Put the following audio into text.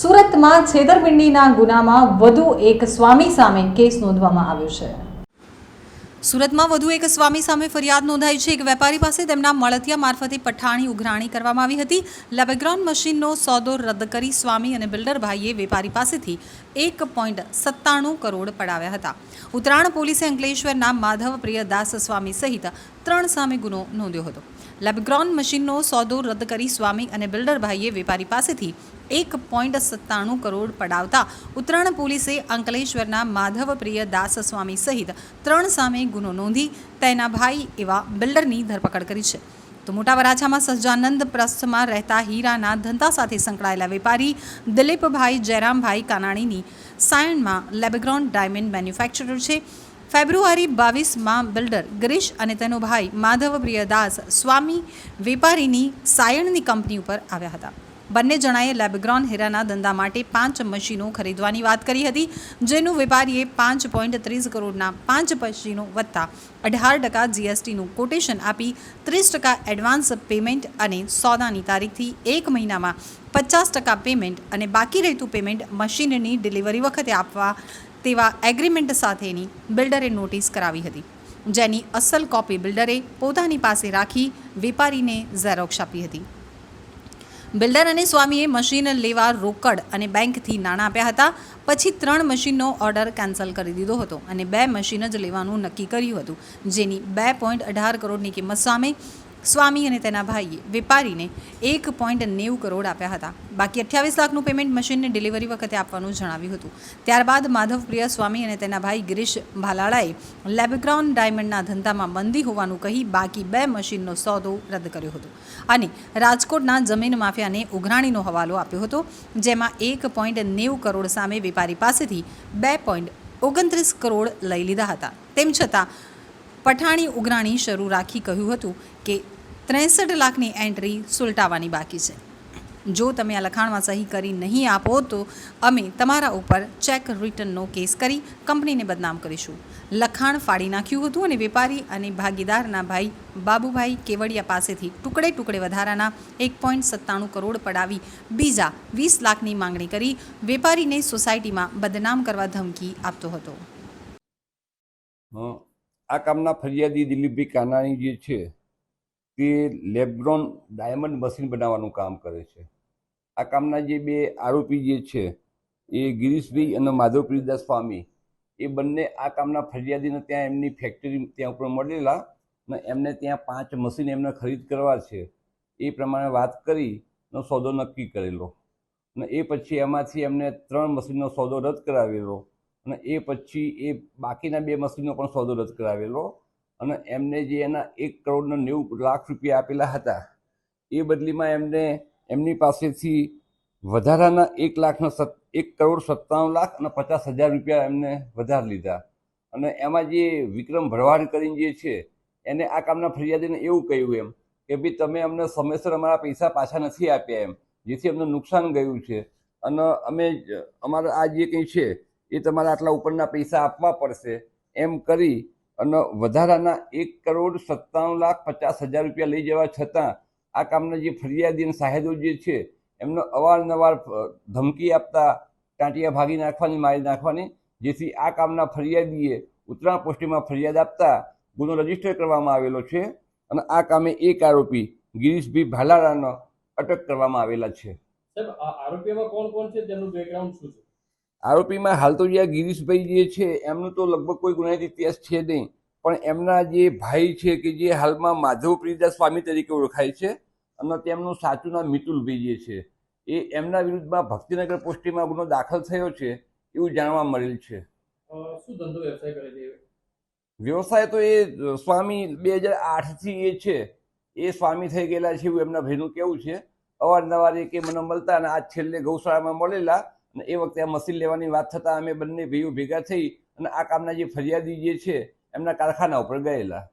સુરતમાં છેતરપિંડીના ગુનામાં વધુ એક સ્વામી સામે કેસ નોંધવામાં આવ્યો છે. સુરતમાં વધુ એક સ્વામી સામે ફરિયાદ નોંધાઈ છે. એક વેપારી પાસે તેમના મળતિયા મારફતે પઠાણી ઉઘરાણી કરવામાં આવી હતી. લેબેગ્રાઉન્ડ મશીનનો સોદો રદ કરી સ્વામી અને બિલ્ડર ભાઈએ વેપારી પાસેથી એક પોઈન્ટ સત્તાણું કરોડ પડાવ્યા હતા. ઉત્તરાયણ પોલીસે અંકલેશ્વરના માધવ પ્રિયદાસ સ્વામી સહિત ત્રણ સામે ગુનો નોંધ્યો હતો. લેબગ્રોન મશીનનો સોદો રદ કરી સ્વામી અને બિલ્ડર ભાઈએ વેપારી પાસેથી એક પોઈન્ટ સત્તાણું કરોડ પડાવતા ઉત્તરાયણ પોલીસે અંકલેશ્વરના માધવ પ્રિય દાસ સ્વામી સહિત ત્રણ સામે ગુનો નોંધી તેના ભાઈ એવા બિલ્ડરની ધરપકડ કરી છે. તો મોટા વરાછામાં સહજાનંદ પ્રસ્થમાં રહેતા હીરાના ધંધા સાથે સંકળાયેલા વેપારી દિલીપભાઈ જયરામભાઈ કાનાણીની સાયણમાં લેબગ્રોન ડાયમંડ મેન્યુફેક્ચરર છે. ફેબ્રુઆરી બાવીસમાં બિલ્ડર ગિરીશ અને તેનો ભાઈ માધવ પ્રિયદાસ સ્વામી વેપારીની સાયણની કંપની ઉપર આવ્યા હતા. બંને જણાએ લેબગ્રોન હીરાના ધંધા માટે પાંચ મશીનો ખરીદવાની વાત કરી હતી, જેનું વેપારીએ પાંચ પોઈન્ટ ત્રીસ કરોડના પાંચ મશીનો વત્તા અઢાર ટકા જીએસટીનું કોટેશન આપી ત્રીસ ટકા એડવાન્સ પેમેન્ટ અને સોદાની તારીખથી એક મહિનામાં પચાસ ટકા પેમેન્ટ અને બાકી રહેતું પેમેન્ટ મશીનની ડિલિવરી વખતે આપવા તેવા એગ્રીમેન્ટ સાથેની બિલ્ડરે નોટિસ કરાવી હતી. જેની અસલ કોપી બિલ્ડરે પોતાની પાસે રાખી વેપારીને ઝેરોક્ષ આપી હતી. બિલ્ડર અને સ્વામીએ મશીન લેવા રોકડ અને બેંકથી નાણાં આપ્યા હતા. પછી ત્રણ મશીનનો ઓર્ડર કેન્સલ કરી દીધો હતો અને બે મશીન જ લેવાનું નક્કી કર્યું હતું. જેની બે પોઈન્ટ અઢાર કરોડની કિંમત સામે સ્વામી અને તેના ભાઈએ વેપારીને એક પોઈન્ટ નેવું કરોડ આપ્યા હતા. બાકી અઠ્યાવીસ લાખનું પેમેન્ટ મશીનને ડિલિવરી વખતે આપવાનું જણાવ્યું હતું. ત્યારબાદ માધવપ્રિયા સ્વામી અને તેના ભાઈ ગિરીશ ભાલાળાએ લેબગ્રાઉન ડાયમંડના ધંધામાં મંદી હોવાનું કહી બાકી બે મશીનનો સોદો રદ કર્યો હતો. અને રાજકોટના જમીન માફિયાને ઉઘરાણીનો હવાલો આપ્યો હતો, જેમાં એક પોઈન્ટ નેવું કરોડ સામે વેપારી પાસેથી બે પોઈન્ટ ઓગણત્રીસ કરોડ લઈ લીધા હતા. તેમ છતાં પઠાણી ઉઘરાણી શરૂ રાખી કહ્યું હતું કે ત્રેસઠ લાખની એન્ટ્રી સુલટાવવાની બાકી છે જો તમે આ લખાણમાં સહી કરી નહીં આપો તો અમે તમારા ઉપર ચેક રિટર્નનો કેસ કરી કંપનીને બદનામ કરીશું લખાણ ફાડી નાખ્યું હતું અને વેપારી અને ભાગીદારના ભાઈ બાબુભાઈ કેવડિયા પાસેથી ટુકડે ટુકડે વધારાના એક પોઈન્ટ સત્તાણું કરોડ પડાવી બીજા વીસ લાખની માંગણી કરી વેપારીને સોસાયટીમાં બદનામ કરવા ધમકી આપતો હતો. આ કામના ફરિયાદી દિલીપભાઈ કાનાણી જે છે, તે લેબ્રોન ડાયમંડ મશીન બનાવવાનું કામ કરે છે. આ કામના જે બે આરોપી જે છે, એ ગિરીશભાઈ અને માધવપ્રિયદાસ સ્વામી, એ બંને આ કામના ફરિયાદીને ત્યાં એમની ફેક્ટરી ત્યાં ઉપર મળેલા અને એમને ત્યાં પાંચ મશીન એમને ખરીદ કરવા છે. એ પ્રમાણે વાત કરી નો સોદો નક્કી કરેલો. અને એ પછી એમાંથી એમને ત્રણ મશીનનો સોદો રદ કરાવેલો. અને એ પછી એ બાકીના બે મશીનો પણ સોદો રદ કરાવેલો. અને એમને જે એના એક કરોડના નેવું લાખ રૂપિયા આપેલા હતા, એ બદલીમાં એમને એમની પાસેથી વધારાના એક લાખના સત, એક કરોડ સત્તાણું લાખ અને પચાસ હજાર રૂપિયા એમને વધારે લીધા. અને એમાં જે વિક્રમ ભરવાડ કરીને જે છે, એને આ કામના ફરિયાદીને એવું કહ્યું એમ કે ભાઈ તમે અમને સમયસર અમારા પૈસા પાછા નથી આપ્યા એમ, જેથી અમને નુકસાન ગયું છે. અને અમે અમારા આ જે કંઈ છે એ તમારે આટલા ઉપરના પૈસા આપવા પડશે. એમ કરી અને વધારાના એક કરોડ સત્તાણું લાખ પચાસ હજાર રૂપિયા લઈ જવા છતાં આ કામના જે ફરિયાદી અને સાહેદો જે છે, એમનો અવારનવાર ધમકી આપતા ટાંટિયા ભાગી નાખવાની, મારી નાખવાની, જેથી આ કામના ફરિયાદીએ ઉત્તરાયણ પોસ્ટીમાં ફરિયાદ આપતા ગુનો રજિસ્ટર કરવામાં આવેલો છે અને આ કામે એક આરોપી ગિરીશભાઈ ભાલારાનો અટક કરવામાં આવેલા છે. સાહેબ, આ આરોપીઓમાં કોણ કોણ છે? તેનું બેકગ્રાઉન્ડ શું છે? આરોપીમાં હાલ તો જે ગિરીશભાઈ જે છે એમનું તો લગભગ કોઈ ગુનાહિત ઇતિહાસ છે નહીં. પણ એમના જે ભાઈ છે કે જે હાલમાં માધવ પ્રિયદાસ સ્વામી તરીકે ઓળખાય છે અને તેમનું સાચું નામ મિતુલભાઈ જે છે એ એમના વિરુદ્ધમાં ભક્તિનગર પોસ્ટીમાં ગુનો દાખલ થયો છે એવું જાણવા મળેલ છે. શું ધંધો વ્યવસાય કરે છે વ્યવસાય તો એ સ્વામી બે હજાર આઠથી એ છે એ સ્વામી થઈ ગયેલા છે એવું એમના ભાઈનું કેવું છે. અવારનવાર એ કે મને મળતા અને આજ છેલ્લે ગૌશાળામાં મળેલા અને એ વખતે આ મશીન લેવાની વાત થતાં અમે બંને ભાઈઓ ભેગા થઈ અને આ કામના જે ફરિયાદી જે છે, એમના કારખાના ઉપર ગયેલા.